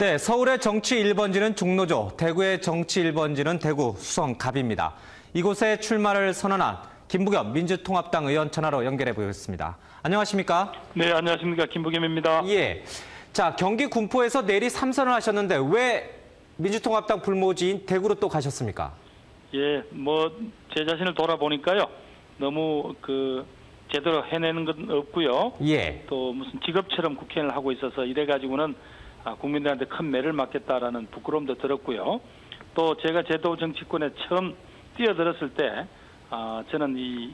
네, 서울의 정치 1번지는 중노조, 대구의 정치 1번지는 대구 수성갑입니다. 이곳에 출마를 선언한 김부겸 민주통합당 의원 전화로 연결해 보겠습니다. 안녕하십니까? 네, 안녕하십니까. 김부겸입니다. 예. 자, 경기 군포에서 내리 3선을 하셨는데 왜 민주통합당 불모지인 대구로 또 가셨습니까? 예, 뭐 제 자신을 돌아보니까요. 너무 그 제대로 해내는 건 없고요. 예. 또 무슨 직업처럼 국회의원을 하고 있어서 이래 가지고는 아, 국민들한테 큰 매를 맞겠다라는 부끄러움도 들었고요. 또 제가 제도 정치권에 처음 뛰어들었을 때 아, 저는 이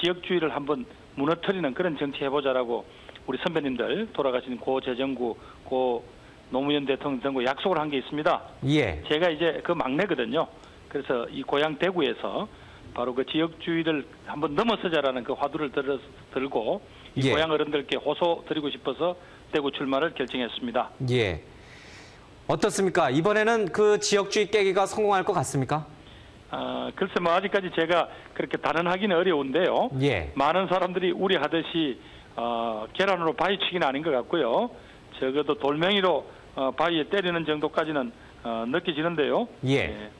지역주의를 한번 무너뜨리는 그런 정치 해보자라고 우리 선배님들 돌아가신 고 재정구, 고 노무현 대통령 등과 약속을 한 게 있습니다. 예. 제가 이제 그 막내거든요. 그래서 이 고향 대구에서 바로 그 지역주의를 한번 넘어서자라는 그 화두를 들고 이 예. 고향 어른들께 호소 드리고 싶어서 대구 출마를 결정했습니다. 예. 어떻습니까? 이번에는 그 지역주의 깨기가 성공할 것 같습니까? 아, 글쎄 뭐 아직까지 제가 그렇게 단언하기는 어려운데요. 예. 많은 사람들이 우려하듯이 어, 계란으로 바위치기는 아닌 것 같고요. 적어도 돌멩이로 어, 바위에 때리는 정도까지는 어, 느껴지는데요. 예.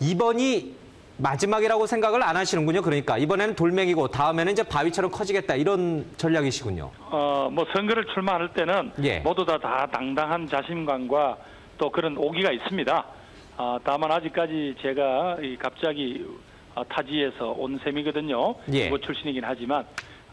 이번이 마지막이라고 생각을 안 하시는군요. 그러니까 이번에는 돌멩이고 다음에는 이제 바위처럼 커지겠다 이런 전략이시군요. 어, 뭐 선거를 출마할 때는 예. 모두 다, 다 당당한 자신감과 또 그런 오기가 있습니다. 아, 다만 아직까지 제가 이 갑자기 어, 타지에서 온 셈이거든요. 예. 이곳 출신이긴 하지만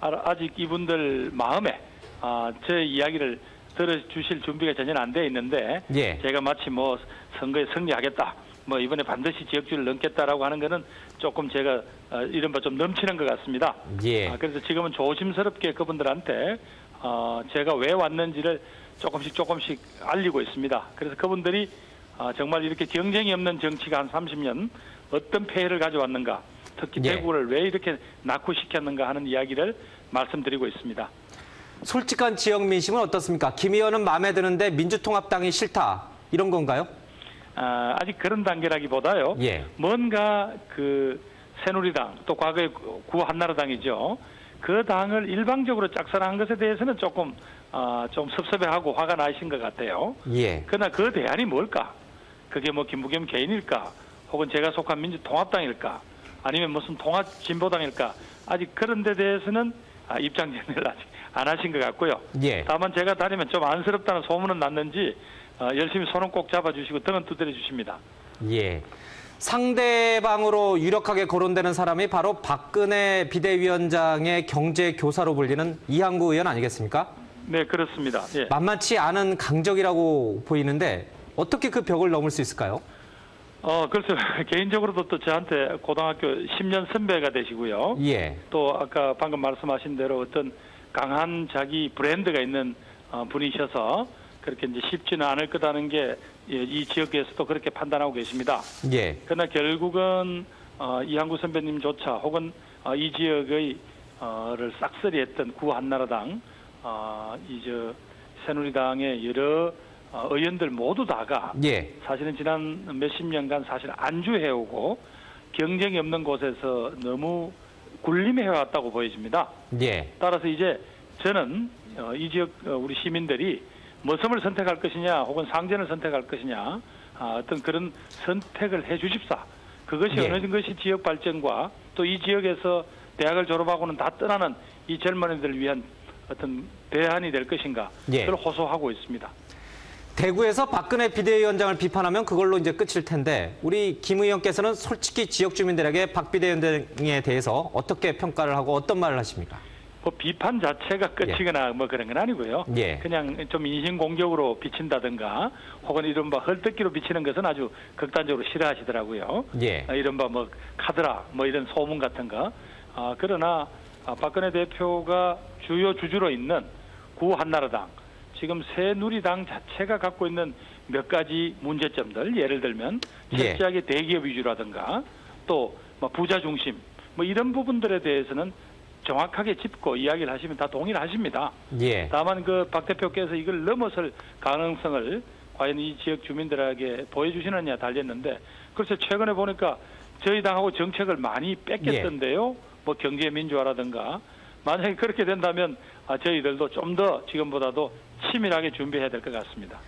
아, 아직 이분들 마음에 아, 제 이야기를 들어주실 준비가 전혀 안 돼 있는데 예. 제가 마치 뭐 선거에 승리하겠다. 뭐 이번에 반드시 지역주의를 넘겠다라고 하는 거는 조금 제가 어, 이른바 좀 넘치는 것 같습니다. 예. 아, 그래서 지금은 조심스럽게 그분들한테 어, 제가 왜 왔는지를 조금씩 조금씩 알리고 있습니다. 그래서 그분들이 아, 정말 이렇게 경쟁이 없는 정치가 한 30년 어떤 폐해를 가져왔는가, 특히 예. 대구를 왜 이렇게 낙후시켰는가 하는 이야기를 말씀드리고 있습니다. 솔직한 지역 민심은 어떻습니까? 김 의원은 마음에 드는데 민주통합당이 싫다 이런 건가요? 아, 아직 그런 단계라기보다요. 예. 뭔가 그 새누리당 또 과거의 구 한나라당이죠. 그 당을 일방적으로 짝사랑한 것에 대해서는 조금 아, 좀 섭섭해하고 화가 나신 것 같아요. 예. 그러나 그 대안이 뭘까? 그게 뭐 김부겸 개인일까? 혹은 제가 속한 민주통합당일까? 아니면 무슨 통합진보당일까? 아직 그런 데 대해서는 아, 입장 정리를 아직 안 하신 것 같고요. 예. 다만 제가 다니면 좀 안쓰럽다는 소문은 났는지 어, 열심히 손은 꼭 잡아주시고 등은 두드려 주십니다. 예. 상대방으로 유력하게 거론되는 사람이 바로 박근혜 비대위원장의 경제 교사로 불리는 이항구 의원 아니겠습니까? 네, 그렇습니다. 예. 만만치 않은 강적이라고 보이는데 어떻게 그 벽을 넘을 수 있을까요? 어, 글쎄 개인적으로도 또 저한테 고등학교 10년 선배가 되시고요. 예. 또 아까 방금 말씀하신 대로 어떤 강한 자기 브랜드가 있는 어, 분이셔서 그렇게 이제 쉽지는 않을 거라는 게 이 지역에서도 그렇게 판단하고 계십니다. 예. 그러나 결국은 어, 이항구 선배님조차 혹은 어, 이 지역의 어를 싹쓸이했던 구 한나라당 어, 이저 새누리당의 여러 어, 의원들 모두 다가 예. 사실은 지난 몇십 년간 사실 안주해오고 경쟁이 없는 곳에서 너무 굴림해왔다고 보여집니다. 예. 따라서 이제 저는 어, 이 지역 어, 우리 시민들이 머슴을 선택할 것이냐 혹은 상전을 선택할 것이냐 아, 어떤 그런 선택을 해 주십사. 그것이 예. 어느 것이 지역 발전과 또 이 지역에서 대학을 졸업하고는 다 떠나는 이 젊은이들을 위한 어떤 대안이 될 것인가 예. 그걸 호소하고 있습니다. 대구에서 박근혜 비대위원장을 비판하면 그걸로 이제 끝일 텐데 우리 김 의원께서는 솔직히 지역 주민들에게 박 비대위원장에 대해서 어떻게 평가를 하고 어떤 말을 하십니까? 뭐 비판 자체가 끝이거나 뭐 그런 건 아니고요. 예. 그냥 좀 인신 공격으로 비친다든가 혹은 이른바 헐뜯기로 비치는 것은 아주 극단적으로 싫어하시더라고요. 예. 아, 이른바 뭐 카드라 뭐 이런 소문 같은 거. 아, 그러나 아, 박근혜 대표가 주요 주주로 있는 구 한나라당 지금 새누리당 자체가 갖고 있는 몇 가지 문제점들 예를 들면 예. 철저하게 대기업 위주라든가 또 뭐 부자 중심 뭐 이런 부분들에 대해서는 정확하게 짚고 이야기를 하시면 다 동의를 하십니다. 예. 다만 그 박 대표께서 이걸 넘어설 가능성을 과연 이 지역 주민들에게 보여주시느냐 달렸는데 글쎄 최근에 보니까 저희 당하고 정책을 많이 뺏겼던데요. 뭐 경제 민주화라든가 만약에 그렇게 된다면 아, 저희들도 좀 더 지금보다도 치밀하게 준비해야 될 것 같습니다.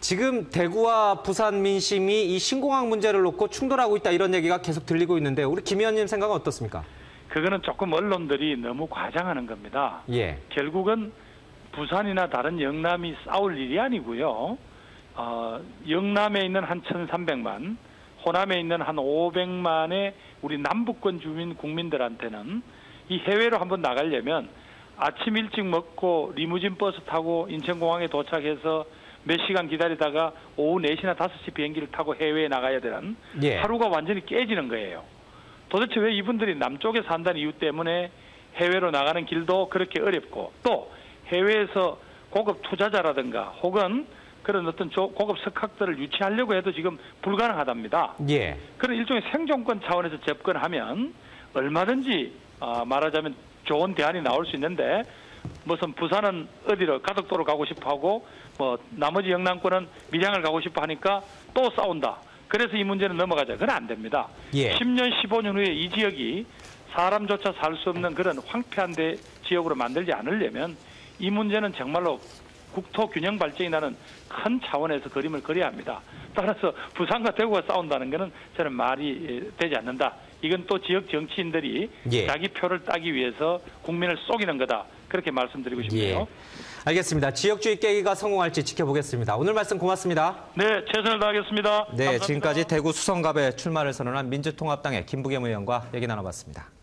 지금 대구와 부산 민심이 이 신공항 문제를 놓고 충돌하고 있다 이런 얘기가 계속 들리고 있는데 우리 김 의원님 생각은 어떻습니까? 그거는 조금 언론들이 너무 과장하는 겁니다. 예. 결국은 부산이나 다른 영남이 싸울 일이 아니고요. 어, 영남에 있는 한 1,300만, 호남에 있는 한 500만의 우리 남북권 주민 국민들한테는 이 해외로 한번 나가려면 아침 일찍 먹고 리무진 버스 타고 인천공항에 도착해서 몇 시간 기다리다가 오후 4시나 5시 비행기를 타고 해외에 나가야 되는 예. 하루가 완전히 깨지는 거예요. 도대체 왜 이분들이 남쪽에 산다는 이유 때문에 해외로 나가는 길도 그렇게 어렵고 또 해외에서 고급 투자자라든가 혹은 그런 어떤 조- 고급 석학들을 유치하려고 해도 지금 불가능하답니다. 예. 그런 일종의 생존권 차원에서 접근하면 얼마든지 어, 말하자면 좋은 대안이 나올 수 있는데 무슨 부산은 어디로 가덕도로 가고 싶어 하고 뭐 나머지 영남권은 밀양을 가고 싶어 하니까 또 싸운다. 그래서 이 문제는 넘어가자. 그건 안 됩니다. 예. 10년, 15년 후에 이 지역이 사람조차 살 수 없는 그런 황폐한 데 지역으로 만들지 않으려면 이 문제는 정말로 국토 균형 발전이라는 큰 차원에서 그림을 그려야 합니다. 따라서 부산과 대구가 싸운다는 것은 저는 말이 예, 되지 않는다. 이건 또 지역 정치인들이 예. 자기 표를 따기 위해서 국민을 속이는 거다. 그렇게 말씀드리고 싶네요. 예. 알겠습니다. 지역주의 깨기가 성공할지 지켜보겠습니다. 오늘 말씀 고맙습니다. 네, 최선을 다하겠습니다. 네, 감사합니다. 지금까지 대구 수성갑에 출마를 선언한 민주통합당의 김부겸 의원과 얘기 나눠봤습니다.